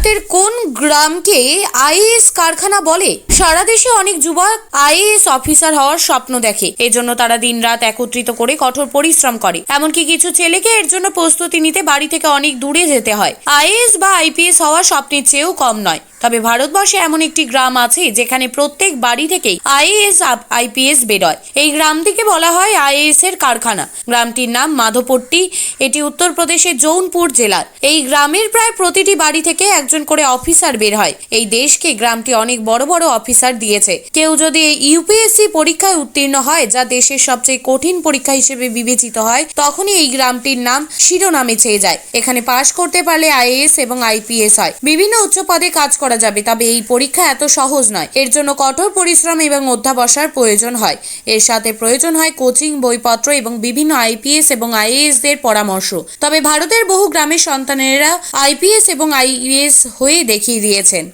ভারতের কোন গ্রামকে আইএস কারখানা বলে? সারা দেশে অনেক যুবক আইএস অফিসার হওয়ার স্বপ্ন দেখে। এজন্য তারা দিন রাত একত্রিত করে কঠোর পরিশ্রম করে। এমনকি কিছু ছেলেকে এর জন্য প্রস্তুতি নিতে বাড়ি থেকে অনেক দূরে যেতে হয়। আইএস বা আইপিএস হওয়া স্বপ্নের চেয়েও কম নয়। তবে ভারতবর্ষে এমন একটি গ্রাম আছে যেখানে প্রত্যেক বাড়ি থেকেই আইএএস আইপিএস বেরোয়। এই গ্রামটিকে বলা হয় আইএএস এর কারখানা। গ্রামটির নাম মাধবপট্টি, এটি উত্তরপ্রদেশের জৌনপুর জেলার। এই গ্রামের প্রায় প্রতিটি বাড়ি থেকে একজন করে অফিসার বের হয়। এই দেশকে গ্রামটি অনেক বড় বড় অফিসার দিয়েছে। কেউ যদি এই ইউপিএসসি পরীক্ষায় উত্তীর্ণ হয়, যা দেশের সবচেয়ে কঠিন পরীক্ষা হিসেবে বিবেচিত হয়, তখনই এই গ্রামটির নাম শিরোনামে চেয়ে যায়। এখানে পাশ করতে পারলে আইএএস এবং আইপিএস হয়। বিভিন্ন উচ্চ পদে কাজ করা যাবে। তবে এই পরীক্ষা এত সহজ নয়। এর জন্য কঠোর পরিশ্রম এবং অধ্যাবসার প্রয়োজন হয়। এর সাথে প্রয়োজন হয় কোচিং, বইপত্র এবং বিভিন্ন আইপিএস এবং আইএএস দের পরামর্শ। তবে ভারতের বহু গ্রামের সন্তানেরা আইপিএস এবং আইএএস হয়ে দেখিয়ে দিয়েছেন।